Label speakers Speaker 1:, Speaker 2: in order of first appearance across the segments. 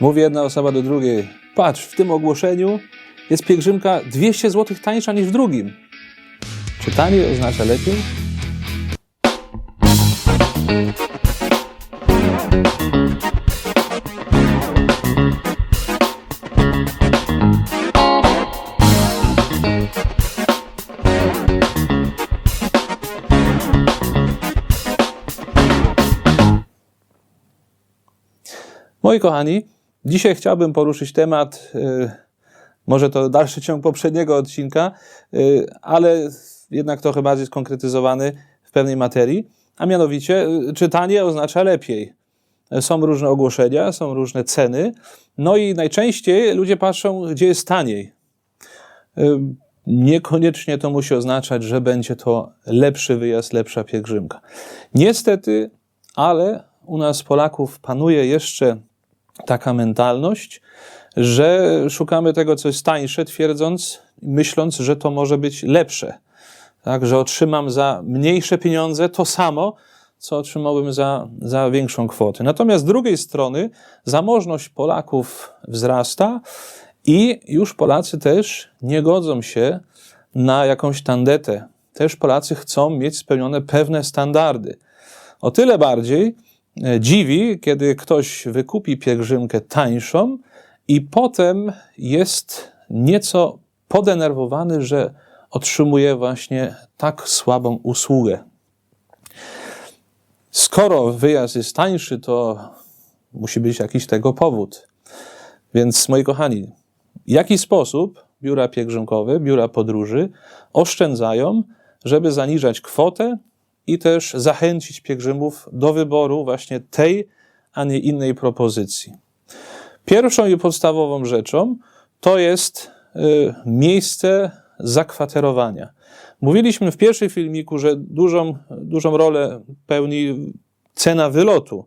Speaker 1: Mówi jedna osoba do drugiej: Patrz, w tym ogłoszeniu jest pielgrzymka 200 zł tańsza niż w drugim. Czy taniej oznacza lepiej? Moi kochani, dzisiaj chciałbym poruszyć temat, y, może to dalszy ciąg poprzedniego odcinka, y, ale jednak trochę bardziej skonkretyzowany w pewnej materii, a mianowicie y, czytanie oznacza lepiej. Są różne ogłoszenia, są różne ceny, no i najczęściej ludzie patrzą, gdzie jest taniej. Niekoniecznie to musi oznaczać, że będzie to lepszy wyjazd, lepsza pielgrzymka. Niestety, ale u nas Polaków panuje jeszcze taka mentalność, że szukamy tego, co jest tańsze, twierdząc, myśląc, że to może być lepsze. Tak, że otrzymam za mniejsze pieniądze to samo, co otrzymałbym za, za większą kwotę. Natomiast z drugiej strony zamożność Polaków wzrasta i już Polacy też nie godzą się na jakąś tandetę. Też Polacy chcą mieć spełnione pewne standardy. O tyle bardziej, dziwi, kiedy ktoś wykupi pielgrzymkę tańszą i potem jest nieco podenerwowany, że otrzymuje właśnie tak słabą usługę. Skoro wyjazd jest tańszy, to musi być jakiś tego powód. Więc moi kochani, w jaki sposób biura pielgrzymkowe, biura podróży oszczędzają, żeby zaniżać kwotę i też zachęcić pielgrzymów do wyboru właśnie tej, a nie innej propozycji. Pierwszą i podstawową rzeczą to jest y, miejsce zakwaterowania. Mówiliśmy w pierwszym filmiku, że dużą, dużą rolę pełni cena wylotu,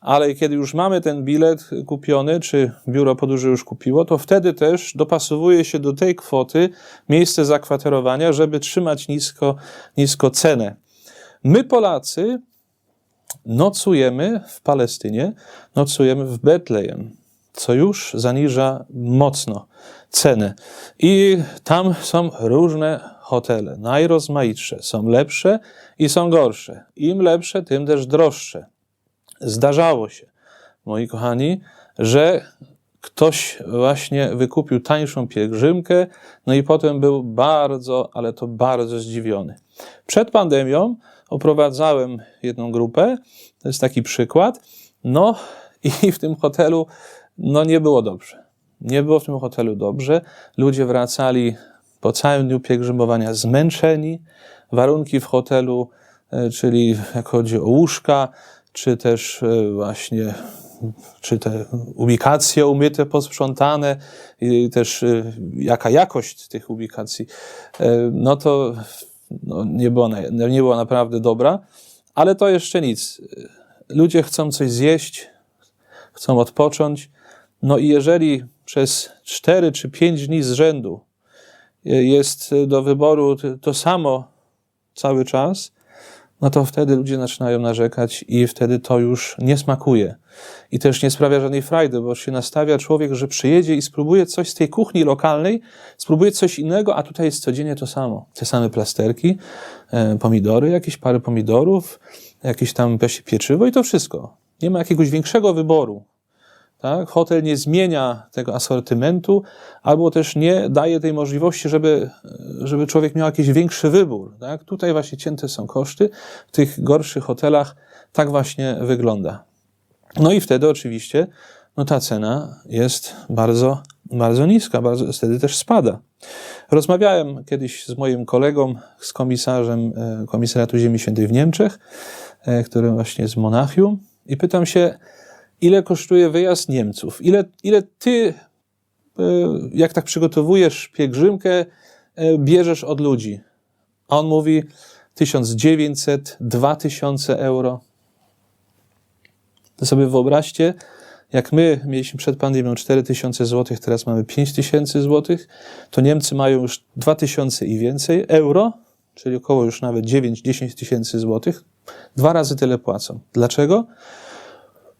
Speaker 1: ale kiedy już mamy ten bilet kupiony, czy biuro podróży już kupiło, to wtedy też dopasowuje się do tej kwoty miejsce zakwaterowania, żeby trzymać nisko, nisko cenę. My, Polacy, nocujemy w Palestynie, nocujemy w Betlejem, co już zaniża mocno ceny. I tam są różne hotele, najrozmaitsze. Są lepsze i są gorsze. Im lepsze, tym też droższe. Zdarzało się, moi kochani, że ktoś właśnie wykupił tańszą pielgrzymkę, no i potem był bardzo, ale to bardzo zdziwiony. Przed pandemią oprowadzałem jedną grupę, to jest taki przykład, no i w tym hotelu no nie było dobrze. Nie było w tym hotelu dobrze. Ludzie wracali po całym dniu pielgrzymowania zmęczeni. Warunki w hotelu, e, czyli jak chodzi o łóżka, czy też e, właśnie czy te ubikacje umyte, posprzątane, i też e, jaka jakość tych ubikacji, no to no, nie, była, nie była naprawdę dobra, ale to jeszcze nic. Ludzie chcą coś zjeść, chcą odpocząć. No i jeżeli przez 4 czy 5 dni z rzędu jest do wyboru to samo cały czas, no to wtedy ludzie zaczynają narzekać i wtedy to już nie smakuje. I też nie sprawia żadnej frajdy, bo się nastawia człowiek, że przyjedzie i spróbuje coś z tej kuchni lokalnej, spróbuje coś innego, a tutaj jest codziennie to samo. Te same plasterki, e, pomidory, jakieś parę pomidorów, jakieś tam pieczywo i to wszystko. Nie ma jakiegoś większego wyboru. Tak? Hotel nie zmienia tego asortymentu, albo też nie daje tej możliwości, żeby, żeby człowiek miał jakiś większy wybór. Tak? Tutaj właśnie cięte są koszty. W tych gorszych hotelach tak właśnie wygląda. No i wtedy oczywiście no ta cena jest bardzo, bardzo niska, bardzo, wtedy też spada. Rozmawiałem kiedyś z moim kolegą, z komisarzem e, Komisariatu Ziemi Świętej w Niemczech, e, który właśnie jest z Monachium i pytam się, ile kosztuje wyjazd Niemców? Ile, ile ty, e, jak tak przygotowujesz pielgrzymkę, e, bierzesz od ludzi? A on mówi 1900, 2000 euro. To sobie wyobraźcie, jak my mieliśmy przed pandemią 4000 zł, teraz mamy 5000 zł, to Niemcy mają już 2000 i więcej euro, czyli około już nawet 9-10 tysięcy złotych. Dwa razy tyle płacą. Dlaczego?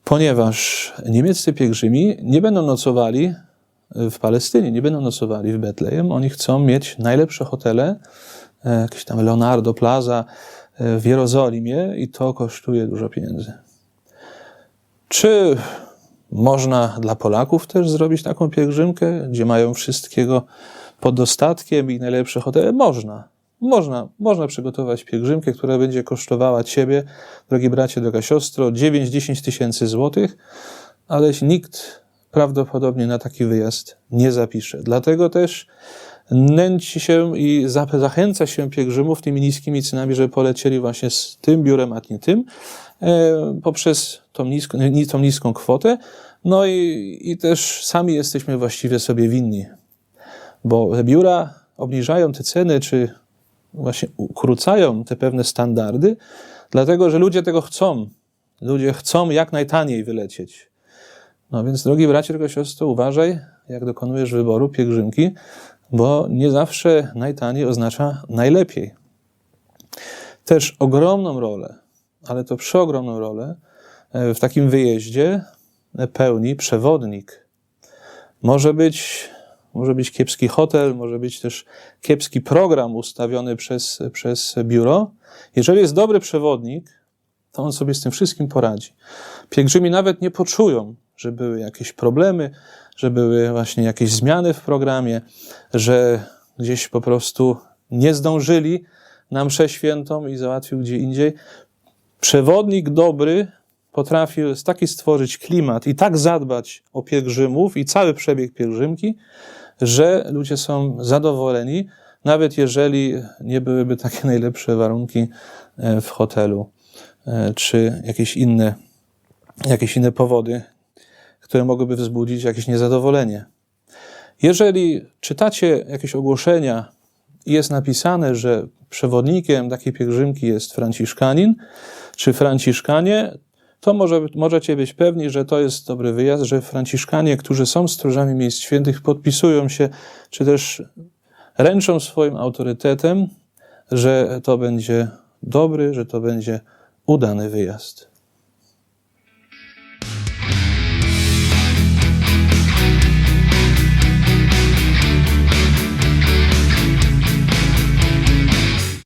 Speaker 1: Ponieważ niemieccy pielgrzymi nie będą nocowali w Palestynie, nie będą nocowali w Betlejem. Oni chcą mieć najlepsze hotele, e, jakieś tam Leonardo Plaza e, w Jerozolimie i to kosztuje dużo pieniędzy. Czy można dla Polaków też zrobić taką pielgrzymkę, gdzie mają wszystkiego pod dostatkiem i najlepsze hotele? Można. Można, można przygotować pielgrzymkę, która będzie kosztowała Ciebie, drogi bracie, droga siostro, 9-10 tysięcy złotych, ale nikt prawdopodobnie na taki wyjazd nie zapisze. Dlatego też nęci się i zachęca się pielgrzymów tymi niskimi cenami, żeby polecieli właśnie z tym biurem, a nie tym, e, poprzez tą niską, tą niską kwotę. No i, i też sami jesteśmy właściwie sobie winni, bo biura obniżają te ceny, czy właśnie ukrócają te pewne standardy, dlatego że ludzie tego chcą. Ludzie chcą jak najtaniej wylecieć. No więc, drogi bracie, droga siostro, uważaj, jak dokonujesz wyboru pielgrzymki, bo nie zawsze najtaniej oznacza najlepiej. Też ogromną rolę, ale to przeogromną rolę e, w takim wyjeździe pełni przewodnik. Może być, może być kiepski hotel, może być też kiepski program ustawiony przez, przez biuro. Jeżeli jest dobry przewodnik, to on sobie z tym wszystkim poradzi. Pielgrzymi nawet nie poczują, że były jakieś problemy, że były właśnie jakieś zmiany w programie, że gdzieś po prostu nie zdążyli na mszę świętą i załatwił gdzie indziej. Przewodnik dobry potrafi taki stworzyć klimat i tak zadbać o pielgrzymów i cały przebieg pielgrzymki, że ludzie są zadowoleni, nawet jeżeli nie byłyby takie najlepsze warunki e, w hotelu, e, czy jakieś inne, jakieś inne powody, które mogłyby wzbudzić jakieś niezadowolenie. Jeżeli czytacie jakieś ogłoszenia i jest napisane, że przewodnikiem takiej pielgrzymki jest Franciszkanin czy Franciszkanie, to może, możecie być pewni, że to jest dobry wyjazd, że Franciszkanie, którzy są stróżami miejsc świętych, podpisują się, czy też ręczą swoim autorytetem, że to będzie dobry, że to będzie udany wyjazd.